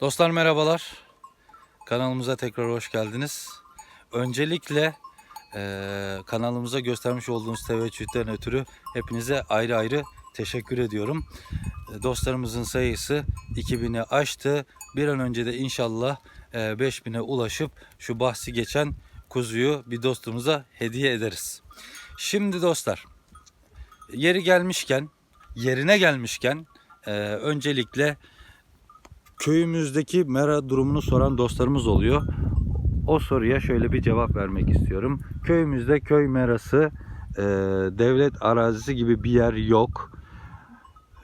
Dostlar merhabalar. Kanalımıza tekrar hoş geldiniz. Öncelikle eee, kanalımıza göstermiş olduğunuz teveccühten ötürü hepinize ayrı ayrı teşekkür ediyorum. E, Dostlarımızın sayısı 2000'i aştı. Bir an önce de inşallah e, 5000'e ulaşıp şu bahsi geçen kuzuyu bir dostumuza hediye ederiz. Şimdi dostlar yeri gelmişken yerine gelmişken e, öncelikle köyümüzdeki mera durumunu soran dostlarımız oluyor. O soruya şöyle bir cevap vermek istiyorum. Köyümüzde köy merası e, devlet arazisi gibi bir yer yok.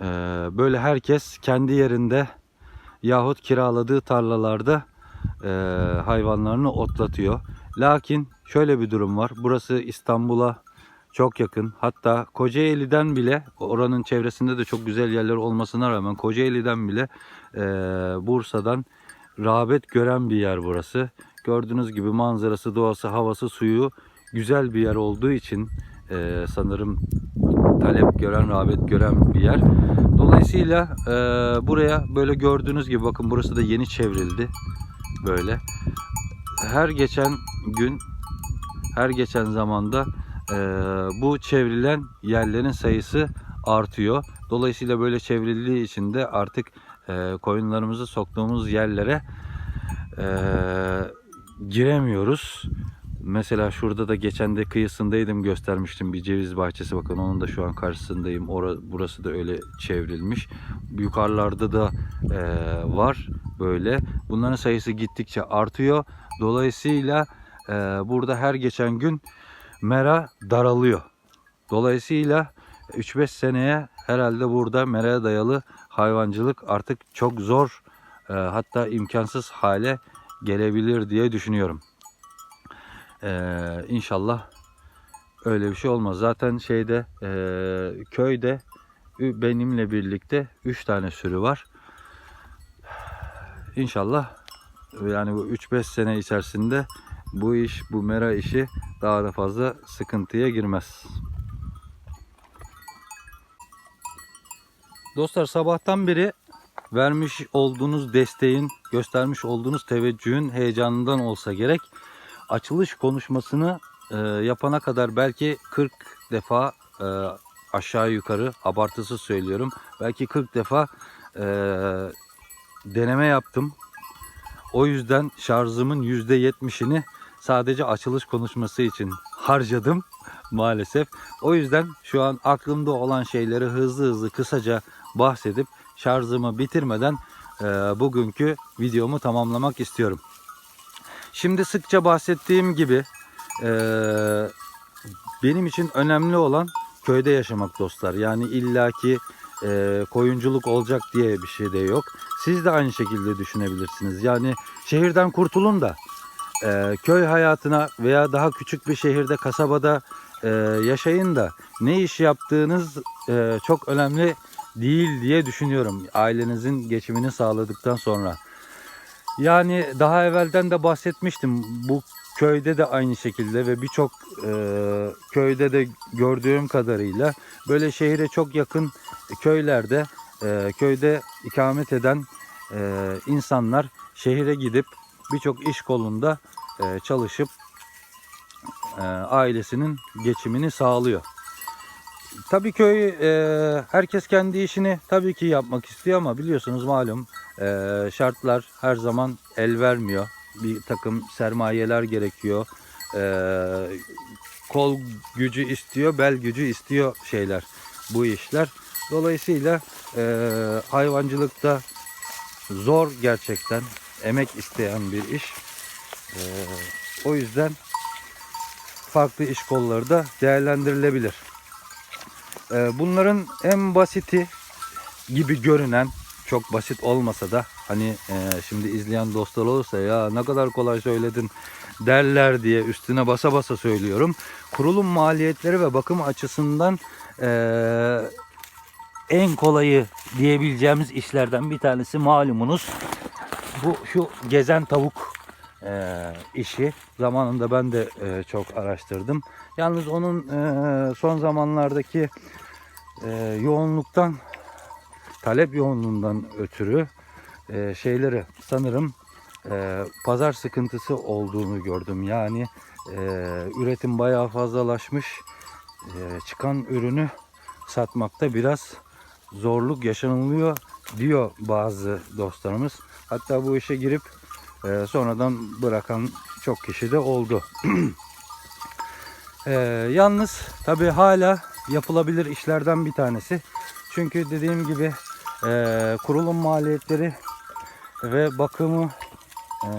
E, böyle herkes kendi yerinde yahut kiraladığı tarlalarda e, hayvanlarını otlatıyor. Lakin şöyle bir durum var. Burası İstanbul'a çok yakın. Hatta Kocaeli'den bile oranın çevresinde de çok güzel yerler olmasına rağmen Kocaeli'den bile e, Bursa'dan rağbet gören bir yer burası. Gördüğünüz gibi manzarası, doğası, havası, suyu güzel bir yer olduğu için e, sanırım talep gören, rağbet gören bir yer. Dolayısıyla e, buraya böyle gördüğünüz gibi bakın burası da yeni çevrildi. Böyle. Her geçen gün, her geçen zamanda e, bu çevrilen yerlerin sayısı artıyor. Dolayısıyla böyle çevrildiği için de artık e, koyunlarımızı soktuğumuz yerlere e, giremiyoruz. Mesela şurada da geçen de kıyısındaydım göstermiştim bir ceviz bahçesi bakın onun da şu an karşısındayım. Ora, burası da öyle çevrilmiş. Yukarılarda da e, var böyle. Bunların sayısı gittikçe artıyor. Dolayısıyla e, burada her geçen gün mera daralıyor. Dolayısıyla 3-5 seneye herhalde burada meraya dayalı hayvancılık artık çok zor e, hatta imkansız hale gelebilir diye düşünüyorum. Ee, inşallah öyle bir şey olmaz. Zaten şeyde e, köyde benimle birlikte 3 tane sürü var. İnşallah yani bu 3-5 sene içerisinde bu iş, bu mera işi daha da fazla sıkıntıya girmez. Dostlar sabahtan beri vermiş olduğunuz desteğin, göstermiş olduğunuz teveccühün heyecanından olsa gerek açılış konuşmasını e, yapana kadar belki 40 defa e, aşağı yukarı abartısı söylüyorum. Belki 40 defa e, deneme yaptım. O yüzden şarjımın %70'ini sadece açılış konuşması için harcadım maalesef. O yüzden şu an aklımda olan şeyleri hızlı hızlı kısaca bahsedip şarjımı bitirmeden e, bugünkü videomu tamamlamak istiyorum. Şimdi sıkça bahsettiğim gibi e, benim için önemli olan köyde yaşamak dostlar. Yani illaki e, koyunculuk olacak diye bir şey de yok. Siz de aynı şekilde düşünebilirsiniz. Yani şehirden kurtulun da e, köy hayatına veya daha küçük bir şehirde, kasabada e, yaşayın da ne iş yaptığınız e, çok önemli değil diye düşünüyorum. Ailenizin geçimini sağladıktan sonra. Yani daha evvelden de bahsetmiştim. Bu köyde de aynı şekilde ve birçok e, köyde de gördüğüm kadarıyla böyle şehire çok yakın köylerde e, köyde ikamet eden e, insanlar şehire gidip birçok iş kolunda e, çalışıp e, ailesinin geçimini sağlıyor. Tabii köy e, herkes kendi işini tabii ki yapmak istiyor ama biliyorsunuz malum e, şartlar her zaman el vermiyor. Bir takım sermayeler gerekiyor. E, kol gücü istiyor, bel gücü istiyor şeyler bu işler. Dolayısıyla e, hayvancılıkta zor gerçekten emek isteyen bir iş. E, o yüzden farklı iş kolları da değerlendirilebilir. Ee, Bunların en basiti gibi görünen çok basit olmasa da hani e, şimdi izleyen dostlar olursa ya ne kadar kolay söyledin derler diye üstüne basa basa söylüyorum. Kurulum maliyetleri ve bakım açısından e, en kolayı diyebileceğimiz işlerden bir tanesi malumunuz bu şu gezen tavuk e, işi. Zamanında ben de e, çok araştırdım. Yalnız onun e, son zamanlardaki e, yoğunluktan talep yoğunluğundan ötürü e, şeyleri sanırım e, pazar sıkıntısı olduğunu gördüm. Yani e, üretim bayağı fazlalaşmış. E, çıkan ürünü satmakta biraz zorluk yaşanılıyor diyor bazı dostlarımız. Hatta bu işe girip e, sonradan bırakan çok kişi de oldu. E, yalnız tabi hala yapılabilir işlerden bir tanesi. Çünkü dediğim gibi e, kurulum maliyetleri ve bakımı e,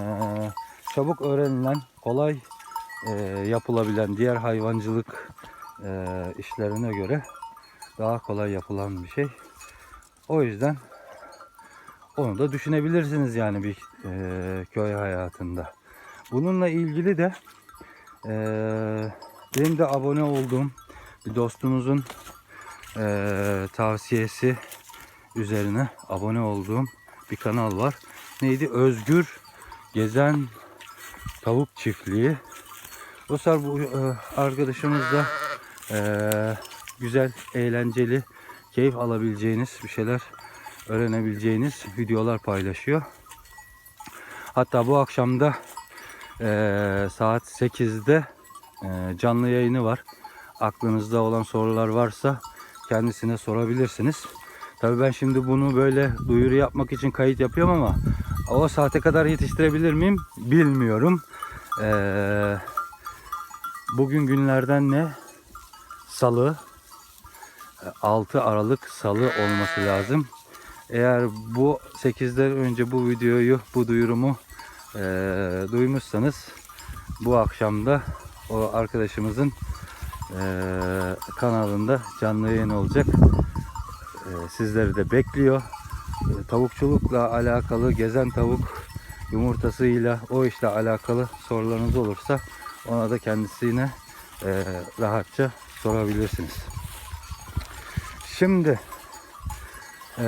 çabuk öğrenilen, kolay e, yapılabilen diğer hayvancılık e, işlerine göre daha kolay yapılan bir şey. O yüzden onu da düşünebilirsiniz yani bir e, köy hayatında. Bununla ilgili de e, benim de abone olduğum bir dostumuzun e, tavsiyesi üzerine abone olduğum bir kanal var. Neydi? Özgür Gezen Tavuk Çiftliği. Dostlar bu e, arkadaşımız da e, güzel, eğlenceli, keyif alabileceğiniz bir şeyler öğrenebileceğiniz videolar paylaşıyor. Hatta bu akşam da e, saat 8'de e, canlı yayını var. Aklınızda olan sorular varsa kendisine sorabilirsiniz. Tabii ben şimdi bunu böyle duyuru yapmak için kayıt yapıyorum ama o saate kadar yetiştirebilir miyim bilmiyorum. Ee, bugün günlerden ne? Salı. 6 Aralık Salı olması lazım. Eğer bu 8'den önce bu videoyu, bu duyurumu e, duymuşsanız bu akşam da o arkadaşımızın e, kanalında canlı yayın olacak. E, sizleri de bekliyor. E, tavukçulukla alakalı, gezen tavuk yumurtasıyla, o işle alakalı sorularınız olursa ona da kendisine e, rahatça sorabilirsiniz. Şimdi e,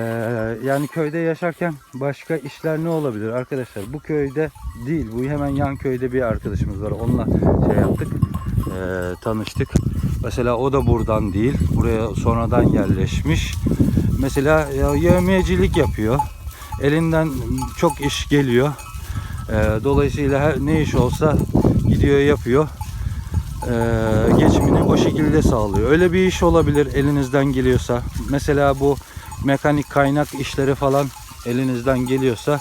yani köyde yaşarken başka işler ne olabilir arkadaşlar? Bu köyde değil, bu hemen yan köyde bir arkadaşımız var. Onunla şey yaptık, e, tanıştık. Mesela o da buradan değil, buraya sonradan yerleşmiş. Mesela ya, yevmiyecilik yapıyor. Elinden çok iş geliyor. E, dolayısıyla her, ne iş olsa gidiyor yapıyor e, geçimini o şekilde sağlıyor. Öyle bir iş olabilir elinizden geliyorsa. Mesela bu mekanik kaynak işleri falan elinizden geliyorsa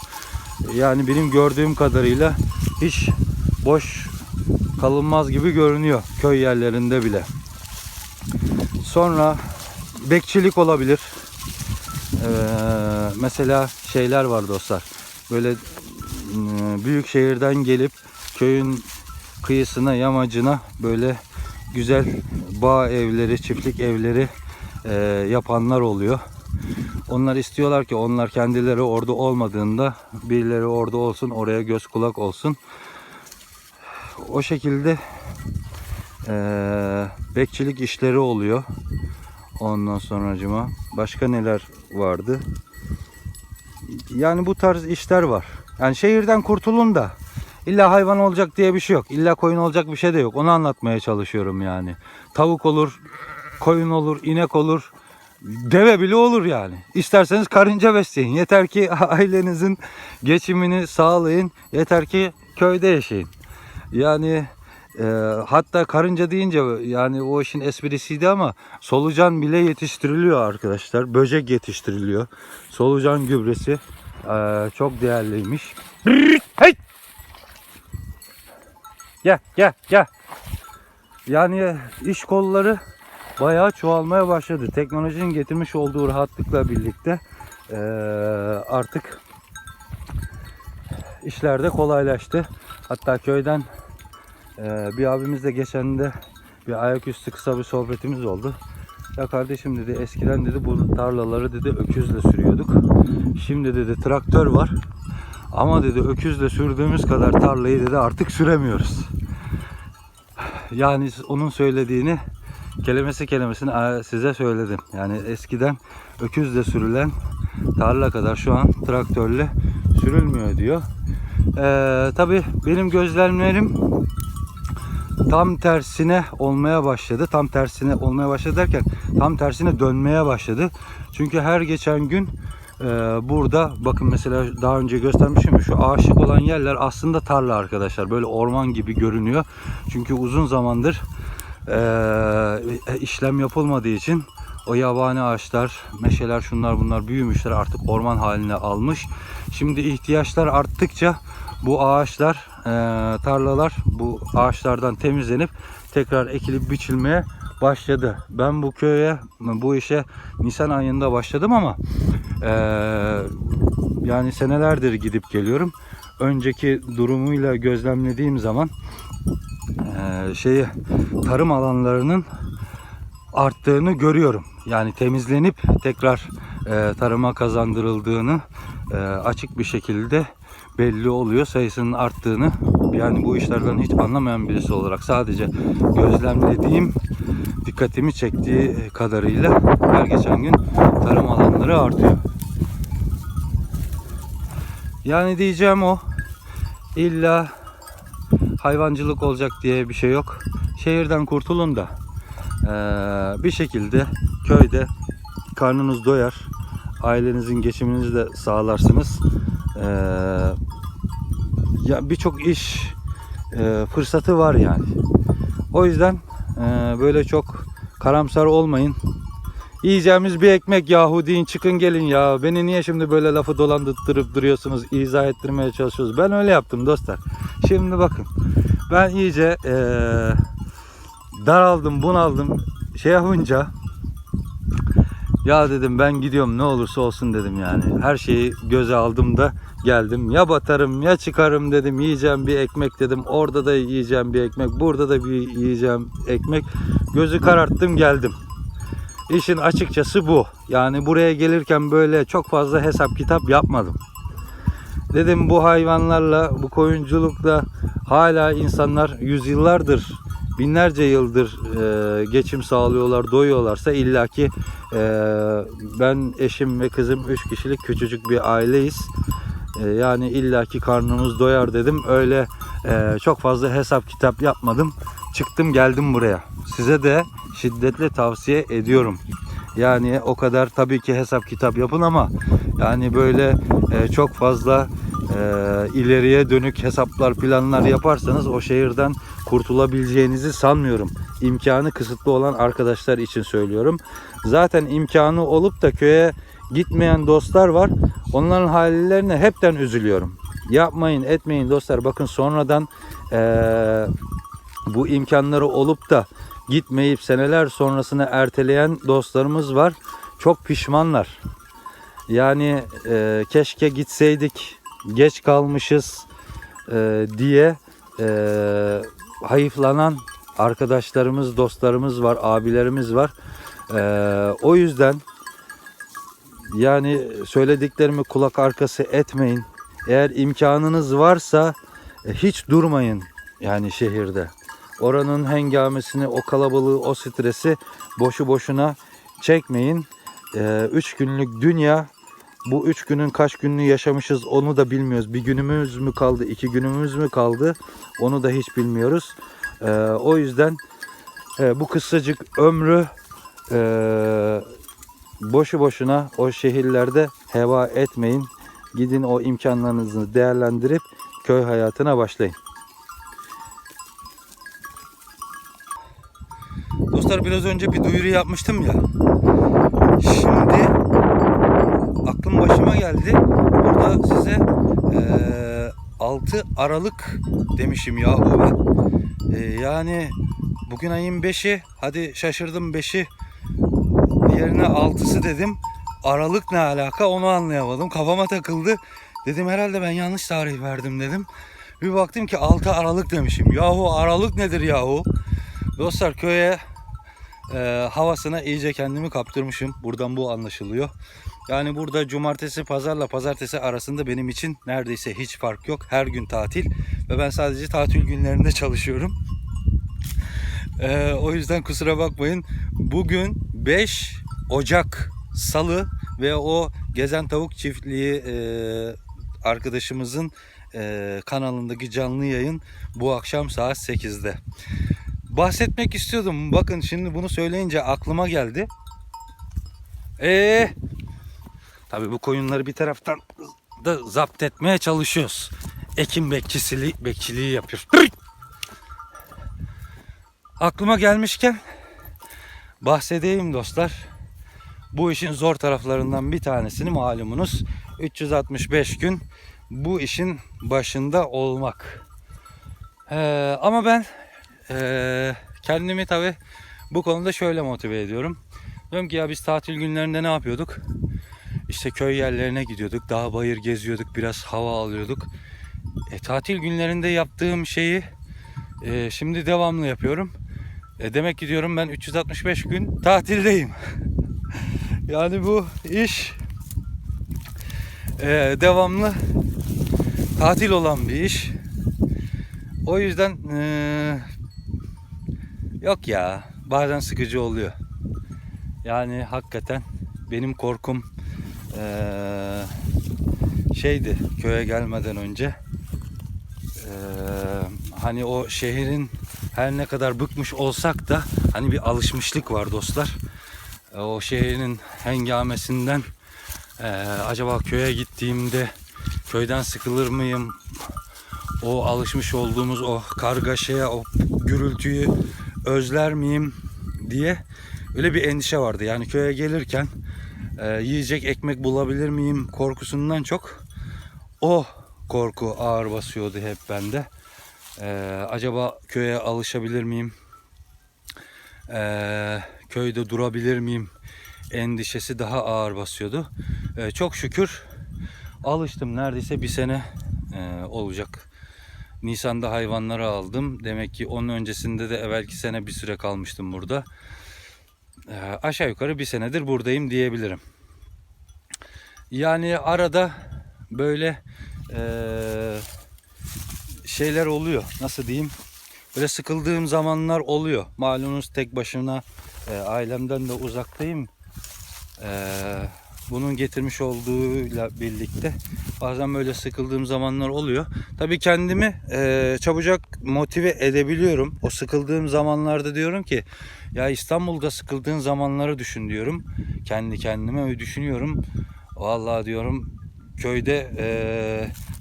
yani benim gördüğüm kadarıyla hiç boş kalınmaz gibi görünüyor köy yerlerinde bile. Sonra bekçilik olabilir. Ee, mesela şeyler var dostlar. Böyle e, büyük şehirden gelip köyün kıyısına, yamacına böyle güzel bağ evleri, çiftlik evleri e, yapanlar oluyor. Onlar istiyorlar ki onlar kendileri orada olmadığında birileri orada olsun, oraya göz kulak olsun. O şekilde e, bekçilik işleri oluyor. Ondan sonracıma başka neler vardı? Yani bu tarz işler var. Yani şehirden kurtulun da illa hayvan olacak diye bir şey yok. İlla koyun olacak bir şey de yok. Onu anlatmaya çalışıyorum yani. Tavuk olur, koyun olur, inek olur. Deve bile olur yani. İsterseniz karınca besleyin. Yeter ki ailenizin geçimini sağlayın. Yeter ki köyde yaşayın. Yani e, hatta karınca deyince yani o işin esprisiydi ama solucan bile yetiştiriliyor arkadaşlar. Böcek yetiştiriliyor. Solucan gübresi e, çok değerliymiş. Hey! Gel gel gel. Yani iş kolları bayağı çoğalmaya başladı. Teknolojinin getirmiş olduğu rahatlıkla birlikte e, artık işler de kolaylaştı. Hatta köyden e, bir abimizle geçen de bir ayaküstü kısa bir sohbetimiz oldu. Ya kardeşim dedi eskiden dedi bu tarlaları dedi öküzle sürüyorduk. Şimdi dedi traktör var. Ama dedi öküzle sürdüğümüz kadar tarlayı dedi artık süremiyoruz. Yani onun söylediğini kelimesi kelimesini size söyledim. Yani eskiden öküzle sürülen tarla kadar şu an traktörle sürülmüyor diyor. Ee, Tabi benim gözlemlerim tam tersine olmaya başladı. Tam tersine olmaya başladı derken tam tersine dönmeye başladı. Çünkü her geçen gün Ee, burada bakın mesela daha önce göstermişim şu ağaçlık olan yerler aslında tarla arkadaşlar. Böyle orman gibi görünüyor. Çünkü uzun zamandır ee, işlem yapılmadığı için o yabani ağaçlar, meşeler şunlar bunlar büyümüşler artık orman haline almış. Şimdi ihtiyaçlar arttıkça bu ağaçlar, ee, tarlalar bu ağaçlardan temizlenip tekrar ekilip biçilmeye başladı. Ben bu köye, bu işe Nisan ayında başladım ama ee, yani senelerdir gidip geliyorum. Önceki durumuyla gözlemlediğim zaman ee, şeyi tarım alanlarının arttığını görüyorum. Yani temizlenip tekrar e, tarıma kazandırıldığını e, açık bir şekilde belli oluyor. Sayısının arttığını yani bu işlerden hiç anlamayan birisi olarak sadece gözlemlediğim dikkatimi çektiği kadarıyla her geçen gün tarım alanları artıyor. Yani diyeceğim o illa hayvancılık olacak diye bir şey yok. Şehirden kurtulun da eee, bir şekilde köyde karnınız doyar. Ailenizin geçiminizi de sağlarsınız. Eee, ya birçok iş eee, fırsatı var yani. O yüzden eee, böyle çok karamsar olmayın. Yiyeceğimiz bir ekmek yahu deyin çıkın gelin ya. Beni niye şimdi böyle lafı dolandırıp duruyorsunuz, izah ettirmeye çalışıyorsunuz. Ben öyle yaptım dostlar. Şimdi bakın ben iyice eee, daraldım, bunaldım. Şey yapınca ya dedim ben gidiyorum ne olursa olsun dedim yani. Her şeyi göze aldım da geldim. Ya batarım ya çıkarım dedim. Yiyeceğim bir ekmek dedim. Orada da yiyeceğim bir ekmek. Burada da bir yiyeceğim ekmek. Gözü kararttım geldim. İşin açıkçası bu. Yani buraya gelirken böyle çok fazla hesap kitap yapmadım. Dedim bu hayvanlarla, bu koyunculukla hala insanlar yüzyıllardır, binlerce yıldır e, geçim sağlıyorlar, doyuyorlarsa illaki e, ben eşim ve kızım üç kişilik küçücük bir aileyiz. E, yani illaki karnımız doyar dedim. Öyle e, çok fazla hesap kitap yapmadım. Çıktım geldim buraya. Size de şiddetle tavsiye ediyorum. Yani o kadar tabii ki hesap kitap yapın ama yani böyle e, çok fazla e, ileriye dönük hesaplar planlar yaparsanız o şehirden kurtulabileceğinizi sanmıyorum. İmkanı kısıtlı olan arkadaşlar için söylüyorum. Zaten imkanı olup da köye gitmeyen dostlar var. Onların hallerine hepten üzülüyorum. Yapmayın etmeyin dostlar. Bakın sonradan e, bu imkanları olup da gitmeyip seneler sonrasına erteleyen dostlarımız var. Çok pişmanlar. Yani e, keşke gitseydik, geç kalmışız e, diye e, hayıflanan arkadaşlarımız, dostlarımız var, abilerimiz var. E, o yüzden yani söylediklerimi kulak arkası etmeyin. Eğer imkanınız varsa e, hiç durmayın yani şehirde. Oranın hengamesini, o kalabalığı, o stresi boşu boşuna çekmeyin. Ee, üç günlük dünya bu üç günün kaç gününü yaşamışız onu da bilmiyoruz. Bir günümüz mü kaldı, iki günümüz mü kaldı onu da hiç bilmiyoruz. Ee, o yüzden e, bu kısacık ömrü e, boşu boşuna o şehirlerde heva etmeyin. Gidin o imkanlarınızı değerlendirip köy hayatına başlayın. Dostlar biraz önce bir duyuru yapmıştım ya. Şimdi aklım başıma geldi. Burada size eee 6 Aralık demişim yahu ben. Eee, yani bugün ayın 5'i. Hadi şaşırdım 5'i. Yerine 6'sı dedim. Aralık ne alaka onu anlayamadım. Kafama takıldı. Dedim herhalde ben yanlış tarih verdim dedim. Bir baktım ki 6 Aralık demişim. Yahu Aralık nedir yahu? Dostlar köye e, havasına iyice kendimi kaptırmışım. Buradan bu anlaşılıyor. Yani burada cumartesi pazarla pazartesi arasında benim için neredeyse hiç fark yok. Her gün tatil ve ben sadece tatil günlerinde çalışıyorum. E, o yüzden kusura bakmayın. Bugün 5 Ocak Salı ve o Gezen Tavuk Çiftliği e, arkadaşımızın e, kanalındaki canlı yayın bu akşam saat 8'de bahsetmek istiyordum. Bakın şimdi bunu söyleyince aklıma geldi. Ee, Tabii bu koyunları bir taraftan da zapt etmeye çalışıyoruz. Ekim bekçisiliği, bekçiliği yapıyoruz. Aklıma gelmişken bahsedeyim dostlar. Bu işin zor taraflarından bir tanesini malumunuz 365 gün bu işin başında olmak. Ee, ama ben ee, kendimi tabi bu konuda şöyle motive ediyorum. Diyorum ki ya biz tatil günlerinde ne yapıyorduk? İşte köy yerlerine gidiyorduk, dağ bayır geziyorduk, biraz hava alıyorduk. E, tatil günlerinde yaptığım şeyi e, şimdi devamlı yapıyorum. E, demek ki diyorum ben 365 gün tatildeyim. yani bu iş e, devamlı tatil olan bir iş. O yüzden e, yok ya bazen sıkıcı oluyor. Yani hakikaten benim korkum eee, şeydi köye gelmeden önce eee, hani o şehrin her ne kadar bıkmış olsak da hani bir alışmışlık var dostlar. E, O şehrin hengamesinden eee, acaba köye gittiğimde köyden sıkılır mıyım? O alışmış olduğumuz o kargaşaya, o gürültüyü özler miyim diye öyle bir endişe vardı. Yani köye gelirken e, yiyecek ekmek bulabilir miyim korkusundan çok o korku ağır basıyordu hep bende. E, acaba köye alışabilir miyim? E, köyde durabilir miyim? Endişesi daha ağır basıyordu. E, çok şükür alıştım. Neredeyse bir sene e, olacak. Nisan'da hayvanları aldım. Demek ki onun öncesinde de evvelki sene bir süre kalmıştım burada. E, aşağı yukarı bir senedir buradayım diyebilirim. Yani arada böyle e, şeyler oluyor. Nasıl diyeyim? Böyle sıkıldığım zamanlar oluyor. Malumunuz tek başına e, ailemden de uzaktayım. E, bunun getirmiş olduğuyla birlikte bazen böyle sıkıldığım zamanlar oluyor. Tabii kendimi e, çabucak motive edebiliyorum. O sıkıldığım zamanlarda diyorum ki ya İstanbul'da sıkıldığın zamanları düşün diyorum. Kendi kendime öyle düşünüyorum. Vallahi diyorum köyde e,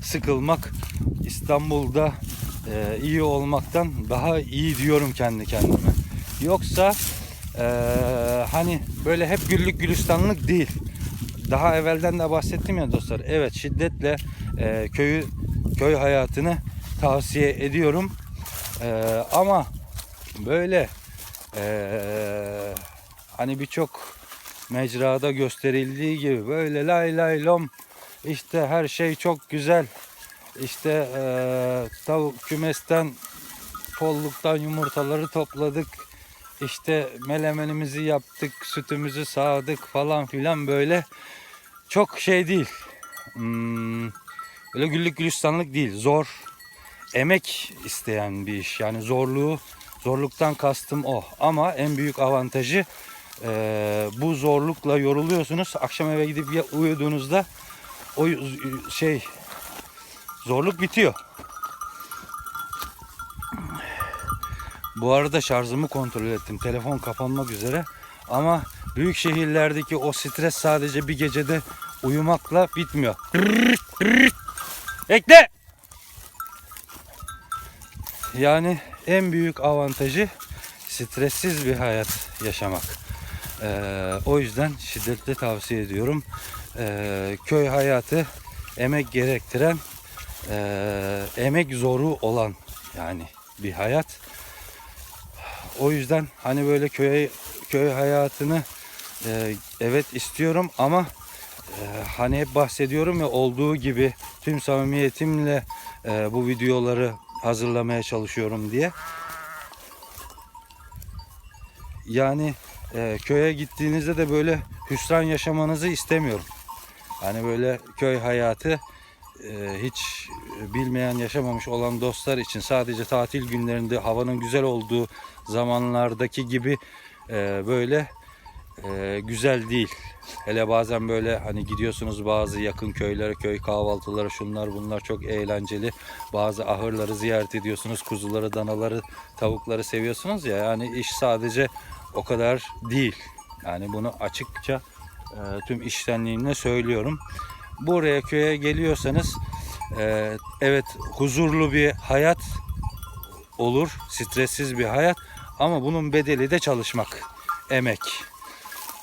sıkılmak İstanbul'da e, iyi olmaktan daha iyi diyorum kendi kendime. Yoksa e, hani böyle hep güllük gülistanlık değil. Daha evvelden de bahsettim ya dostlar. Evet şiddetle e, köyü köy hayatını tavsiye ediyorum. E, ama böyle e, hani birçok mecrada gösterildiği gibi böyle lay lay lom işte her şey çok güzel. İşte e, tavuk kümesten polluktan yumurtaları topladık. İşte melemenimizi yaptık, sütümüzü sağdık falan filan böyle çok şey değil. Hmm, böyle güllük gülistanlık değil. Zor, emek isteyen bir iş. Yani zorluğu, zorluktan kastım o. Ama en büyük avantajı e, bu zorlukla yoruluyorsunuz. Akşam eve gidip uyuduğunuzda o şey zorluk bitiyor. Bu arada şarjımı kontrol ettim. Telefon kapanmak üzere. Ama büyük şehirlerdeki o stres sadece bir gecede uyumakla bitmiyor. Bekle. Yani en büyük avantajı stressiz bir hayat yaşamak. Ee, o yüzden şiddetle tavsiye ediyorum. Ee, köy hayatı emek gerektiren, ee, emek zoru olan yani bir hayat. O yüzden hani böyle köy köy hayatını e, evet istiyorum ama e, hani hep bahsediyorum ya olduğu gibi tüm samimiyetimle e, bu videoları hazırlamaya çalışıyorum diye. Yani e, köye gittiğinizde de böyle hüsran yaşamanızı istemiyorum. Hani böyle köy hayatı hiç bilmeyen yaşamamış olan dostlar için sadece tatil günlerinde havanın güzel olduğu zamanlardaki gibi e, böyle e, güzel değil. Hele bazen böyle hani gidiyorsunuz bazı yakın köylere, köy kahvaltıları şunlar bunlar çok eğlenceli. Bazı ahırları ziyaret ediyorsunuz. Kuzuları, danaları, tavukları seviyorsunuz ya. Yani iş sadece o kadar değil. Yani bunu açıkça e, tüm iştenliğimle söylüyorum. Buraya köye geliyorsanız e, evet huzurlu bir hayat olur, stressiz bir hayat ama bunun bedeli de çalışmak, emek.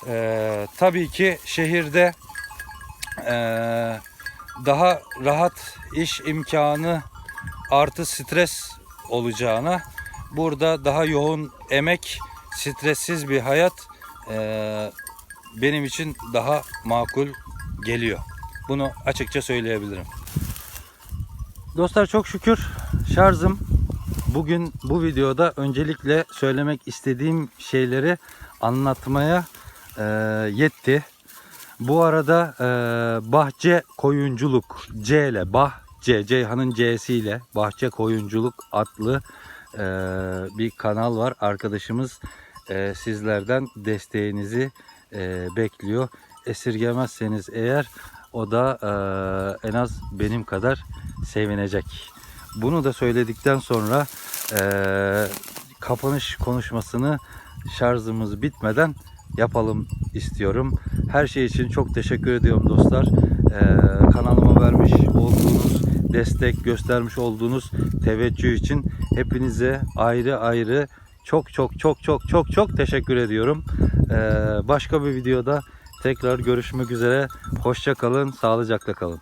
E, tabii ki şehirde e, daha rahat iş imkanı artı stres olacağına burada daha yoğun emek, stressiz bir hayat benim için daha makul geliyor. Bunu açıkça söyleyebilirim. Dostlar çok şükür şarjım bugün bu videoda öncelikle söylemek istediğim şeyleri anlatmaya e, yetti. Bu arada e, bahçe koyunculuk C ile bahçe Ceyhan'ın C'si ile bahçe koyunculuk adlı e, bir kanal var. Arkadaşımız e, sizlerden desteğinizi e, bekliyor. Esirgemezseniz eğer o da e, en az benim kadar sevinecek. Bunu da söyledikten sonra e, kapanış konuşmasını şarjımız bitmeden yapalım istiyorum. Her şey için çok teşekkür ediyorum dostlar. Ee, kanalıma vermiş olduğunuz destek, göstermiş olduğunuz teveccüh için hepinize ayrı ayrı çok çok çok çok çok çok teşekkür ediyorum. Ee, başka bir videoda tekrar görüşmek üzere. Hoşça kalın, sağlıcakla kalın.